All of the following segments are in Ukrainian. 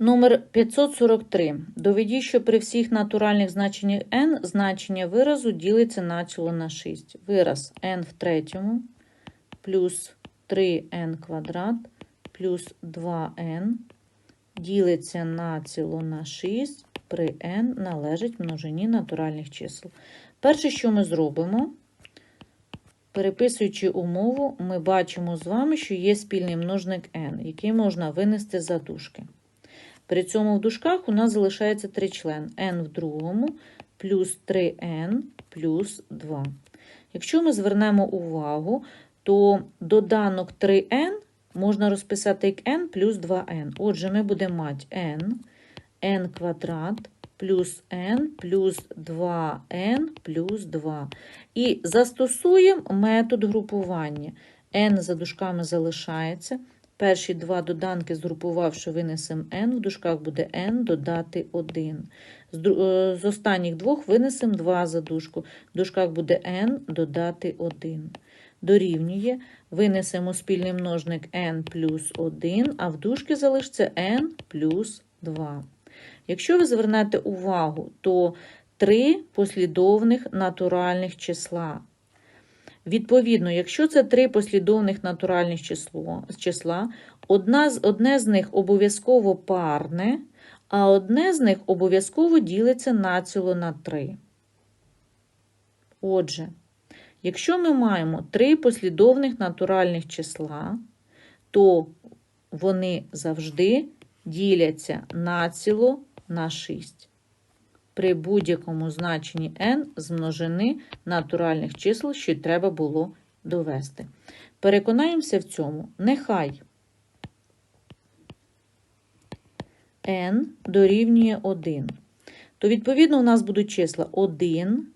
Номер 543. Доведіть, що при всіх натуральних значеннях n значення виразу ділиться націло на 6. Вираз n в третьому плюс 3n квадрат плюс 2n ділиться націло на 6 при n належить множині натуральних чисел. Перше, що ми зробимо, переписуючи умову, ми бачимо з вами, що є спільний множник n, який можна винести за дужки. При цьому в дужках у нас залишається тричлен n в другому плюс 3n плюс 2. Якщо ми звернемо увагу, то доданок 3n можна розписати як n плюс 2n. Отже, ми будемо мати n, n квадрат плюс n плюс 2n плюс 2. І застосуємо метод групування. n за дужками залишається. Перші два доданки згрупувавши, винесемо n, в дужках буде n додати 1. З, дру- е, з останніх двох винесемо 2 за дужку. В дужках буде n додати 1. Дорівнює, винесемо спільний множник n плюс 1, а в дужки залишиться n плюс 2. Якщо ви звернете увагу, то три послідовних натуральних числа. Відповідно, якщо це три послідовних натуральних число, числа, одна з, одне з них обов'язково парне, а одне з них обов'язково ділиться націло на 3. Отже, якщо ми маємо три послідовних натуральних числа, то вони завжди діляться націло на 6 при будь-якому значенні n з множини натуральних чисел, що треба було довести. Переконаємося в цьому. Нехай n дорівнює 1. То, відповідно, у нас будуть числа 1,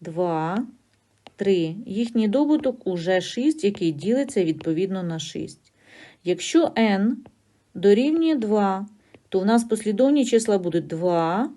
2, 3. Їхній добуток уже 6, який ділиться відповідно на 6. Якщо n дорівнює 2, то у нас послідовні числа будуть 2,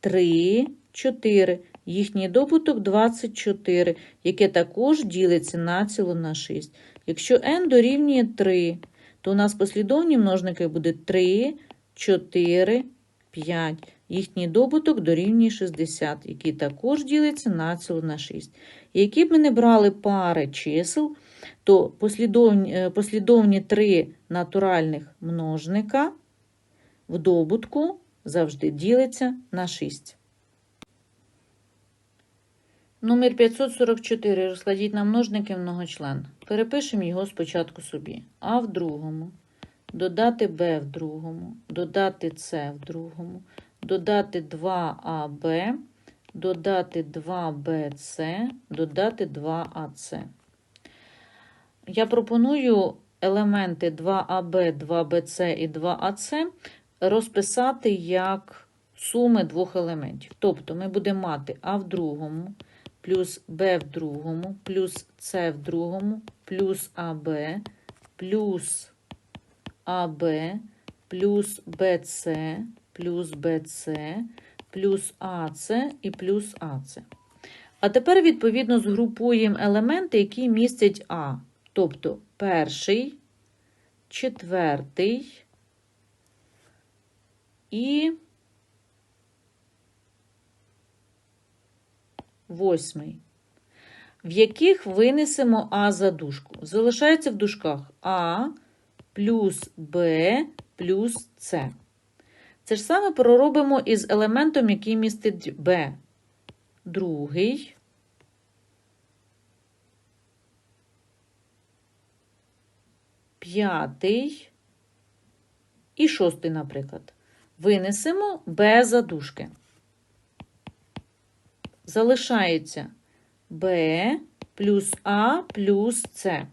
3, 4. Їхній добуток 24, яке також ділиться націло на 6. Якщо n дорівнює 3, то у нас послідовні множники буде 3, 4, 5. Їхній добуток дорівнює 60, який також ділиться націло на 6. І Які б ми не брали пари чисел, то послідовні, е, послідовні 3 натуральних множника в добутку завжди ділиться на 6. Номер 544. Розкладіть на множники многочлен. Перепишемо його спочатку собі. А в другому, додати Б в другому, додати С в другому, додати 2АБ, додати 2БЦ, додати 2АЦ. Я пропоную елементи 2АБ, 2БЦ і 2АЦ розписати як суми двох елементів. Тобто ми будемо мати А в другому, плюс Б в другому, плюс С в другому, плюс АБ, плюс АБ, плюс БЦ, плюс БЦ, плюс АЦ і плюс АЦ. А тепер, відповідно, згрупуємо елементи, які містять А. Тобто перший, четвертий і восьмий, в яких винесемо А за дужку. Залишається в дужках А плюс Б плюс С. Це ж саме проробимо із елементом, який містить Б. Другий. П'ятий і шостий, наприклад. Винесемо Б за дужки. Залишається Б плюс А плюс С.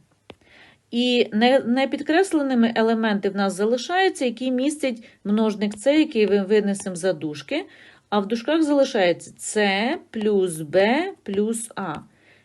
І непідкресленими елементи в нас залишаються, які містять множник С, який ми винесемо за дужки. А в дужках залишається С плюс Б плюс А.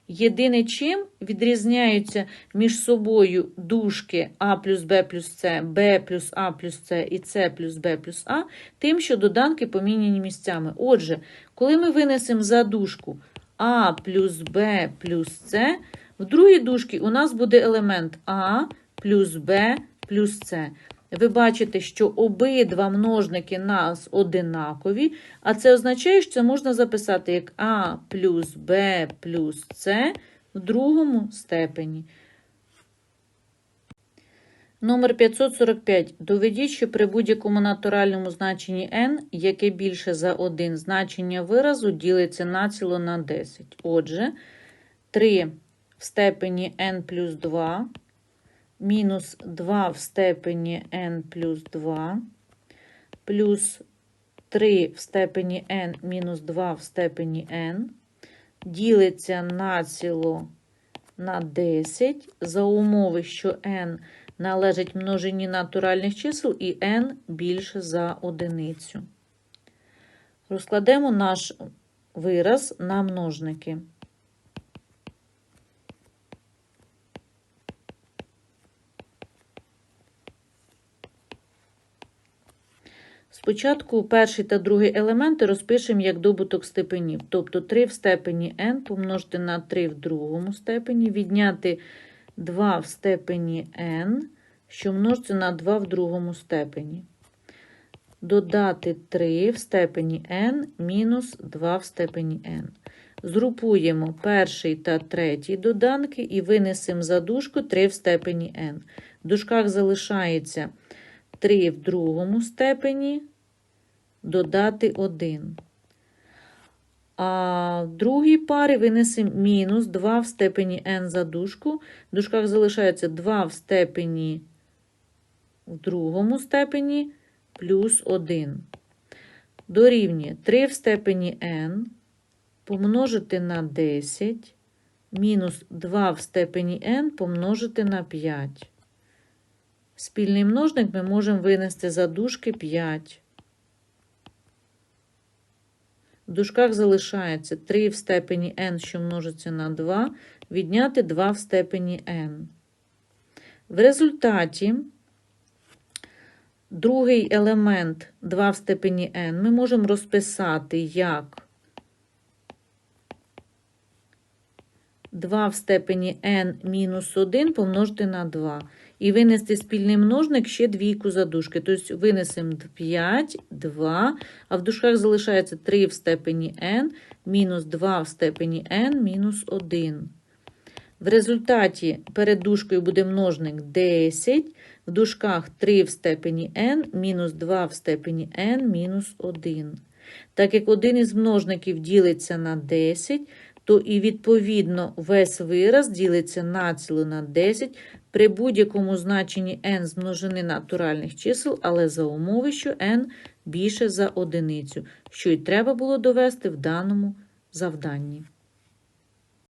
Єдине чим відрізняються між собою дужки А плюс Б плюс С, Б плюс А плюс С і С плюс Б плюс А, тим, що доданки поміняні місцями. Отже, коли ми винесемо за дужку А плюс Б плюс С, в другій дужці у нас буде елемент А плюс Б плюс С. ви бачите, що обидва множники нас одинакові, а це означає, що це можна записати як А плюс Б плюс С в другому степені. Номер 545. Доведіть, що при будь-якому натуральному значенні n, яке більше за 1, значення виразу ділиться націло на 10. Отже, 3 в степені n плюс 2, мінус 2 в степені n плюс 2, плюс 3 в степені n мінус 2 в степені n, ділиться націло на 10 за умови, що n належить множині натуральних чисел і n більше за одиницю. Розкладемо наш вираз на множники. Спочатку перший та другий елементи розпишемо як добуток степенів. Тобто 3 в степені n помножити на 3 в другому степені, відняти 2 в степені n, що множиться на 2 в другому степені. Додати 3 в степені n мінус 2 в степені n. Згрупуємо перший та третій доданки і винесемо за дужку 3 в степені n. В дужках залишається 3 в другому степені, додати 1. А в другій парі винесемо мінус 2 в степені n за дужку. В дужках залишається 2 в степені в другому степені плюс 1. Дорівнює 3 в степені n помножити на 10 мінус 2 в степені n помножити на 5. Спільний множник ми можемо винести за дужки 5. В дужках залишається 3 в степені n, що множиться на 2, відняти 2 в степені n. В результаті другий елемент 2 в степені n ми можемо розписати як 2 в степені n мінус 1 помножити на 2. І винести спільний множник ще двійку за дужки. Тобто винесемо 5, 2, а в дужках залишається 3 в степені n, мінус 2 в степені n, мінус 1. В результаті перед дужкою буде множник 10, в дужках 3 в степені n, мінус 2 в степені n, мінус 1. Так як один із множників ділиться на 10, то і відповідно весь вираз ділиться націло на 10 при будь-якому значенні n з множини натуральних чисел, але за умови, що n більше за одиницю, що й треба було довести в даному завданні.